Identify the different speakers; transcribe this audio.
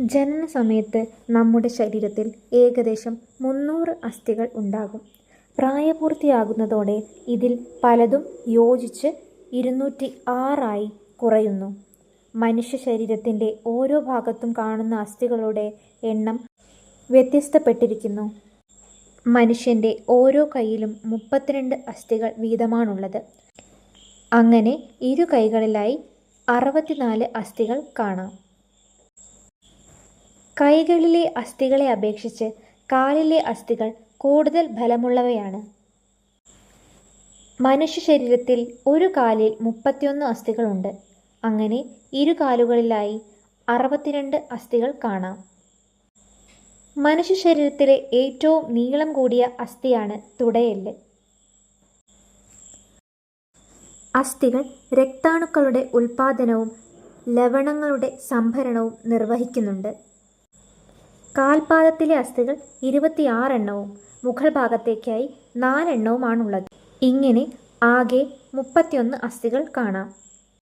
Speaker 1: ജനന സമയത്ത് നമ്മുടെ ശരീരത്തിൽ ഏകദേശം മുന്നൂറ് അസ്ഥികൾ ഉണ്ടാകും. പ്രായപൂർത്തിയാകുന്നതോടെ ഇതിൽ പലതും യോജിച്ച് ഇരുന്നൂറ്റി ആറായി കുറയുന്നു. മനുഷ്യ ശരീരത്തിന്റെ ഓരോ ഭാഗത്തും കാണുന്ന അസ്ഥികളുടെ എണ്ണം വ്യത്യസ്തപ്പെട്ടിരിക്കുന്നു. മനുഷ്യന്റെ ഓരോ കൈയിലും മുപ്പത്തിരണ്ട് അസ്ഥികൾ വീതമാണുള്ളത്. അങ്ങനെ ഇരു കൈകളിലായി അറുപത്തിനാല് അസ്ഥികൾ കാണാം. കൈകളിലെ അസ്ഥികളെ അപേക്ഷിച്ച് കാലിലെ അസ്ഥികൾ കൂടുതൽ ബലമുള്ളവയാണ് മനുഷ്യ ശരീരത്തിൽ ഒരു കാലിൽ മുപ്പത്തിയൊന്ന് അസ്ഥികളുണ്ട്. അങ്ങനെ ഇരു കാലുകളിലായി അറുപത്തിരണ്ട് അസ്ഥികൾ കാണാം. മനുഷ്യ ശരീരത്തിലെ ഏറ്റവും നീളം കൂടിയ അസ്ഥിയാണ് തുടയെല്ല്. അസ്ഥികൾ രക്താണുക്കളുടെ ഉൽപാദനവും ലവണങ്ങളുടെ സംഭരണവും നിർവഹിക്കുന്നുണ്ട്. കാൽപാദത്തിലെ അസ്ഥികൾ ഇരുപത്തിയാറെണ്ണവും മുകൾ ഭാഗത്തേക്കായി നാലെണ്ണവുമാണുള്ളത്. ഇങ്ങനെ ആകെ മുപ്പത്തിയൊന്ന് അസ്ഥികൾ കാണാം.